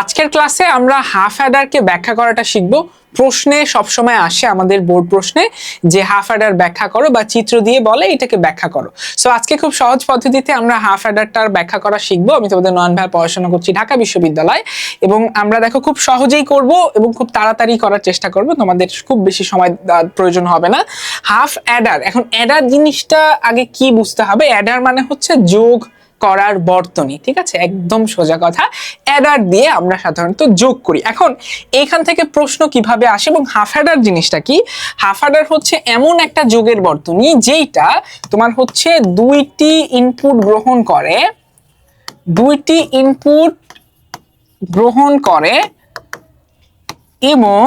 আজকের ক্লাসে আমরা হাফ অ্যাডারকে ব্যাখ্যা করাটা শিখব। প্রশ্নে সবসময় আসে আমাদের বোর্ড প্রশ্নে যে হাফ অ্যাডার ব্যাখ্যা করো বা চিত্র দিয়ে বলে এটাকে ব্যাখ্যা করো। সো আজকে খুব সহজ পদ্ধতিতে আমরা হাফ অ্যাডারটার ব্যাখ্যা করা শিখব। আমি তোমাদের নয়ন ভাই পড়াশোনা করছি ঢাকা বিশ্ববিদ্যালয় এবং আমরা দেখো খুব সহজেই করব এবং খুব তাড়াতাড়ি করার চেষ্টা করব। তোমাদের খুব বেশি সময় প্রয়োজন হবে না। হাফ অ্যাডার এখন অ্যাডার জিনিসটা আগে কি বুঝতে হবে? অ্যাডার মানে হচ্ছে যোগ করার বর্তনী, ঠিক আছে? একদম সোজা কথা। অ্যাডার দিয়ে আমরা সাধারণত যোগ করি। এখন এইখান থেকে প্রশ্ন কীভাবে আসে এবং হাফ অ্যাডার জিনিসটা কি? হাফ অ্যাডার হচ্ছে এমন একটা যোগের বর্তনী যেইটা তোমার হচ্ছে দুইটি ইনপুট গ্রহণ করে, দুইটি ইনপুট গ্রহণ করে এবং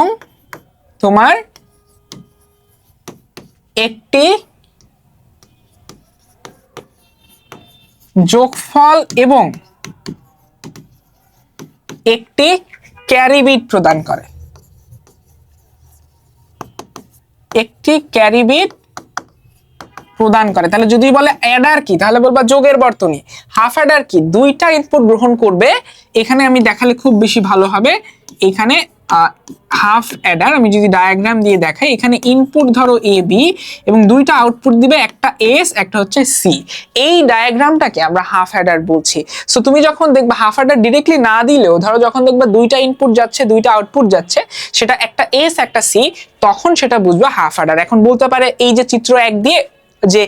তোমার একটি যোগফল এবং একটি ক্যারিবিট প্রদান করে। একটি ক্যারিবিট প্রদান করে। তাহলে যদি বলে অ্যাডার কি, তাহলে বলবা যোগের বর্তনী। হাফ অ্যাডার কি? দুইটা ইনপুট গ্রহণ করবে। এখানে আমি দেখালে খুব বেশি ভালো হবে। এখানে হাফ অ্যাডার আমি যদি ডায়াগ্রাম দিয়ে দেখাই, এখানে ইনপুট ধরো এ বি এবং দুইটা আউটপুট দিবে, একটা এস একটা হচ্ছে সি এই ডায়াগ্রামটাকে আমরা হাফ অ্যাডার বলছি। সো তুমি যখন দেখবে হাফ অ্যাডার ডিরেক্টলি না দিলেও, ধরো যখন দেখবে দুইটা ইনপুট যাচ্ছে, দুইটা আউটপুট যাচ্ছে, সেটা একটা এস একটা সি তখন সেটা বুঝবা হাফ অ্যাডার এখন বলতে পারে এই যে চিত্র এক দিয়ে, যে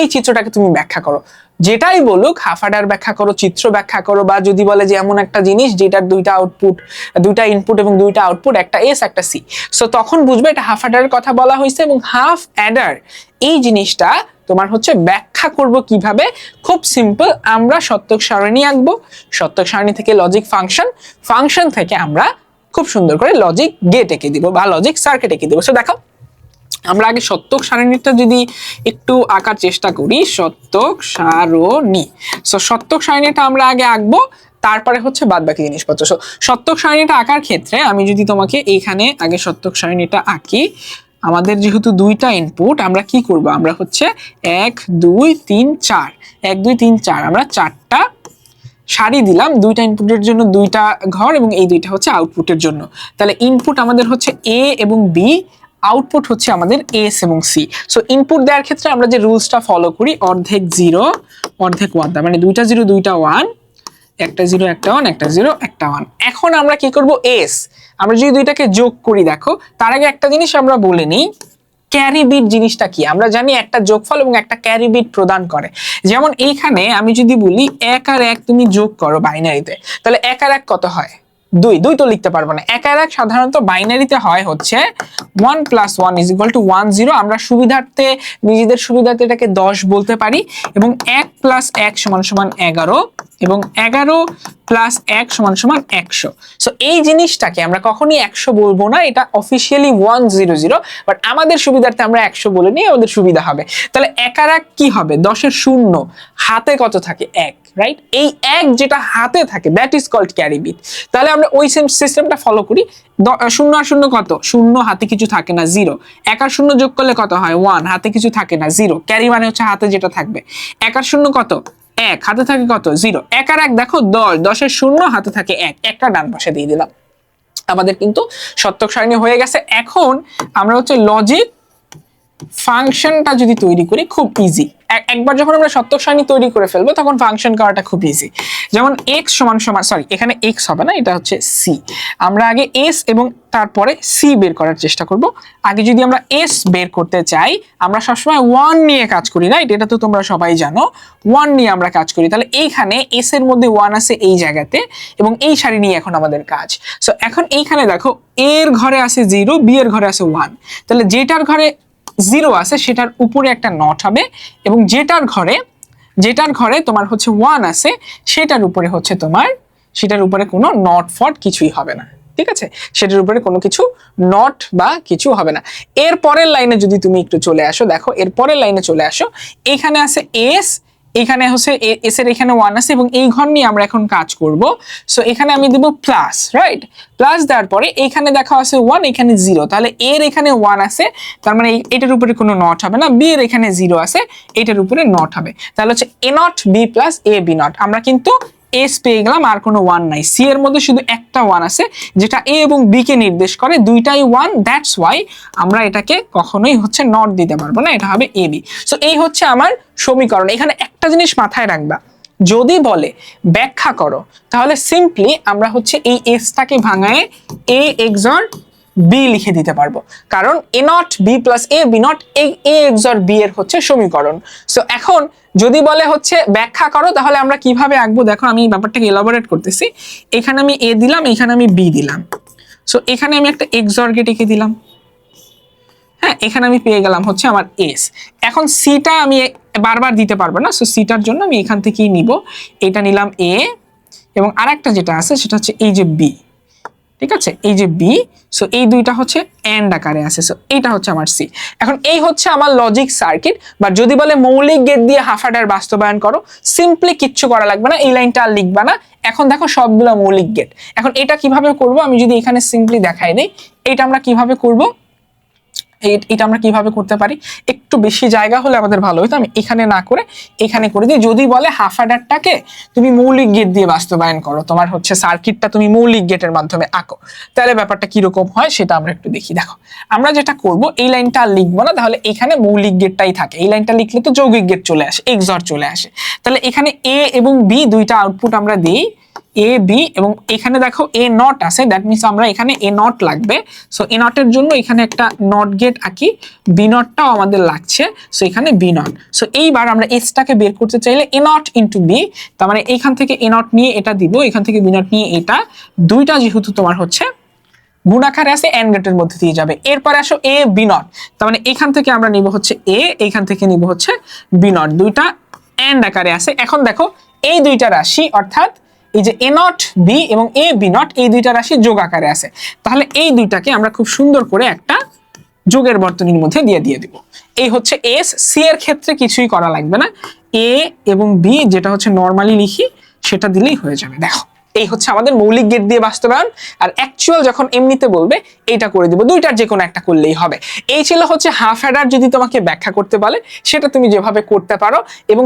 এই চিত্রটাকে তুমি ব্যাখ্যা করো। যেটাই বলুক হাফ ব্যাখ্যা করো, চিত্র ব্যাখ্যা করো, বা যদি বলে যে এমন একটা জিনিস যেটার দুইটা আউটপুট দুইটা ইনপুট এবং দুইটা আউটপুট একটা এস একটা সি সো তখন বুঝবে এটা হাফ অ্যাডারের কথা বলা হয়েছে এবং হাফ অ্যাডার এই জিনিসটা তোমার হচ্ছে ব্যাখ্যা করব কীভাবে? খুব সিম্পল আমরা সত্যক সারণী আঁকবো। সত্যক সারণী থেকে লজিক ফাংশন ফাংশন থেকে আমরা খুব সুন্দর করে লজিক গেট এঁকে দিব বা লজিক সার্কিট এঁকে দিব। সো দেখো। আমরা আগে সত্যক সারণীটা যদি একটু আঁকার চেষ্টা করি, সত্যক সারণী। সো সত্যক সারণীটা আমরা আগে আঁকবো, তারপরে হচ্ছে বাদ বাকি জিনিসপত্র। সো সত্যক সারণীটা আঁকার ক্ষেত্রে আমি যদি তোমাকে এইখানে আগে সত্যক সারণীটা আঁকি, আমাদের যেহেতু দুইটা ইনপুট আমরা কি করব? আমরা হচ্ছে এক, দুই, তিন, চার। এক, দুই, তিন, চার। আমরা চারটা সারি দিলাম, দুইটা ইনপুটের জন্য দুইটা ঘর এবং এই দুইটা হচ্ছে আউটপুটের জন্য। তাহলে ইনপুট আমাদের হচ্ছে এ এবং বি আউটপুট হচ্ছে আমাদের এস এবং সি সো ইনপুট দেওয়ার ক্ষেত্রে আমরা যে রুলসটা ফলো করি, অর্ধেক জিরো অর্ধেক ওয়ান তার মানে দুইটা জিরো দুইটা ওয়ান একটা জিরো একটা ওয়ান একটা জিরো একটা ওয়ান এখন আমরা কি করব? এস আমরা যদি দুইটাকে যোগ করি, দেখো, তার আগে একটা জিনিস আমরা বলে নিই ক্যারি বিট জিনিসটা কি? আমরা জানি একটা যোগফল এবং একটা ক্যারি বিট প্রদান করে। যেমন এইখানে আমি যদি বলি এক আর এক তুমি যোগ করো বাইনারিতে তাহলে এক আর এক কত হয়? দুই দুই তো লিখতে পারব না। এক এক সাধারণত বাইনারিতে হয় হচ্ছে one plus one is equal to one zero আমরা সুবিধার্থে, নিজেদের সুবিধার্থে এটাকে দশ বলতে পারি এবং এক প্লাস এক সমান সমান এগারো। এবং এগারো প্লাস এক সমান সমান একশো। সো এই জিনিসটাকে আমরা কখনই একশো বলব না, এটা officially one zero zero but আমাদের সুবিধার্থে আমরা একশো বলে নিয়ে আমাদের সুবিধা হবে। তাহলে এক আর এক কি হবে? দশের শূন্য, হাতে কত থাকে? এক রাইট এই এক যেটা হাতে থাকে that is called carry bit তাহলে আমরা ওই সেম সিস্টেমটা ফলো করি। শূন্য আর শূন্য কত? শূন্য, হাতে কিছু থাকে না জিরো এক আর শূন্য যোগ করলে কত হয়? ওয়ান হাতে কিছু থাকে না জিরো ক্যারি মানে হচ্ছে হাতে যেটা থাকবে। এক আর শূন্য কত? এক, হাতে থাকে কত? জিরো। এক আর এক, দেখো, দশ। দশের শূন্য, হাতে থাকে এক। একটা ডান পাশে দিয়ে দিলাম। আমাদের কিন্তু সত্যক সারণী হয়ে গেছে। এখন আমরা হচ্ছে লজিক ফাংশনটা যদি তৈরি করি, খুব ইজি একবার যখন আমরা সত্যক সারণী তৈরি করে ফেলব, তখন ফাংশন করাটা খুব ইজি যেমন এক্স সমান সমান সরি এখানে এক্স হবে না, এটা হচ্ছে সি আমরা আগে এস এবং তারপরে সি বের করার চেষ্টা করব। আগে যদি আমরা এস বের করতে চাই, আমরা সবসময় ওয়ান নিয়ে কাজ করি রাইট এটা তো তোমরা সবাই জানো। ওয়ান নিয়ে আমরা কাজ করি। তাহলে এইখানে এস এর মধ্যে ওয়ান আছে এই জায়গাতে এবং এই সারি নিয়ে এখন আমাদের কাজ। সো এখন এইখানে দেখো এর ঘরে আছে জিরো বি এর ঘরে আছে ওয়ান তাহলে যেটার ঘরে জিরো আছে, সেটার উপরে একটা নট হবে এবং যেটার ঘরে যেটার ঘরে তোমার হচ্ছে ওয়ান আছে, সেটার উপরে হচ্ছে তোমার, সেটার উপরে কোনো নট ফট কিছুই হবে না, ঠিক আছে? সেটার উপরে কোনো কিছু নট বা কিছু হবে না। এর পরের লাইনে যদি তুমি একটু চলে আসো, দেখো, এর পরের লাইনে চলে আসো, এখানে আছে এস এখানে হচ্ছে এস এর এখানে ওয়ান আছে এবং এই ঘর নিয়ে আমরা এখন কাজ করব। সো এখানে আমি দেবো প্লাস রাইট প্লাস দেওয়ার পরে এখানে দেখা আছে ওয়ান এখানে জিরো তাহলে এর এখানে ওয়ান আছে, তার মানে এটার উপরে কোনো নট হবে না। বি এর এখানে জিরো আছে, এটার উপরে নট হবে। তাহলে হচ্ছে A not B plus A B not আমরা কিন্তু এস পেয়ে গেলাম আর কোনো ওয়ান নাই। সি এর মধ্যে শুধু একটা ওয়ান আছে, যেটা এ এবং বি কে নির্দেশ করে। দুইটাই ওয়ান দ্যাটস ওয়াই আমরা এটাকে কখনোই হচ্ছে নট দিতে পারব না, এটা হবে এ বি সো এই হচ্ছে আমার সমীকরণ। এখানে একটা জিনিস মাথায় রাখবা। যদি বলে, ব্যাখ্যা করো, তাহলে সিম্পলি আমরা হচ্ছে এই এসটাকে ভাঙায় এ এক্সর বি লিখে দিতে পারব। কারণ A not B plus A B not A A XOR B এর হচ্ছে সমীকরণ। সো এখন যদি বলে হচ্ছে ব্যাখ্যা করো, তাহলে আমরা কীভাবে আঁকবো? দেখো, আমি ব্যাপারটাকে এলাবোরেট করতেছি। এখানে আমি এ দিলাম, এখানে আমি বি দিলাম। সো এখানে আমি একটা এক্সর গেট এঁকে দিলাম। হ্যাঁ এখানে আমি পেয়ে গেলাম হচ্ছে আমার এস এখন সিটা আমি বারবার দিতে পারব না। সো সিটার জন্য আমি এখান থেকেই নিব। এটা নিলাম এ এবং আরেকটা যেটা আছে, সেটা হচ্ছে এই যে বি ঠিক আছে? এই যে বি সো এই দুইটা হচ্ছে অ্যান্ড আকারে আছে সো এইটা হচ্ছে আমার সি এখন এই হচ্ছে আমার লজিক সার্কিট বা যদি বলে মৌলিক গেট দিয়ে হাফাডার বাস্তবায়ন করো সিম্পলি কিচ্ছু করা লাগবে না, এই লাইনটা আর লিখবা না। এখন দেখো সবগুলো মৌলিক গেট এখন এটা কীভাবে করব? আমি যদি এখানে সিম্পলি দেখাই দিই এটা আমরা কীভাবে করব? এটা আমরা কীভাবে করতে পারি? একটু বেশি জায়গা হলে আমাদের ভালো হতো। আমি এখানে না করে এখানে করে দিই। যদি বলে হাফ অ্যাডারটাকে তুমি মৌলিক গেট দিয়ে বাস্তবায়ন করো, তোমার হচ্ছে সার্কিটটা তুমি মৌলিক গেটের মাধ্যমে আঁকো। তাহলে ব্যাপারটা কীরকম হয় সেটা আমরা একটু দেখি। দেখো, আমরা যেটা করব, এই লাইনটা আর লিখব না। তাহলে এখানে মৌলিক গেটটাই থাকে। এই লাইনটা লিখলে তো যৌগিক গেট চলে আসে এক্সর চলে আসে। তাহলে এখানে এ এবং বি দুইটা আউটপুট আমরা দিই। এ বি এবং এখানে দেখো এ নট আছে দ্যাট মিনস আমরা এখানে এ নট লাগবে। সো এ নটের জন্য এখানে একটা নট গেট আঁকি। বি নটটাও আমাদের লাগছে সো এখানে বি নট সো এইবার আমরা এসটাকে বের করতে চাইলে এ নট ইন্টু বি তার মানে এখান থেকে এ নট নিয়ে এটা দিব, এখান থেকে বি নট নিয়ে এটা। দুইটা যেহেতু তোমার হচ্ছে, গুণাকারে আছে এন গেটের মধ্যে দিয়ে যাবে। এরপর আসো এ বি নট তার মানে এখান থেকে আমরা নিব হচ্ছে এ এখান থেকে নিব হচ্ছে বি নট দুইটা এন্ড আকারে আছে। এখন দেখো, এই দুইটা রাশি অর্থাৎ এই যে এ নট বি এবং এ বি নট এই দুইটা রাশি যোগ আকারে আছে। তাহলে এই দুইটাকে আমরা খুব সুন্দর করে একটা যোগের বর্তনীর মধ্যে দিয়ে দিয়ে দিব। এই হচ্ছে এস সি এর ক্ষেত্রে কিছুই করা লাগবে না। এ এবং বি যেটা হচ্ছে নর্মালি লিখি, সেটা দিলেই হয়ে যাবে। দেখো, এই হচ্ছে আমাদের মৌলিক গেট দিয়ে বাস্তবায়ন। আর অ্যাকচুয়াল যখন এমনিতে বলবে, এইটা করে দিব। দুইটার যে কোনো একটা করলেই হবে। এই ছিল হচ্ছে হাফ অ্যাডার যদি তোমাকে ব্যাখ্যা করতে বলে সেটা তুমি যেভাবে করতে পারো এবং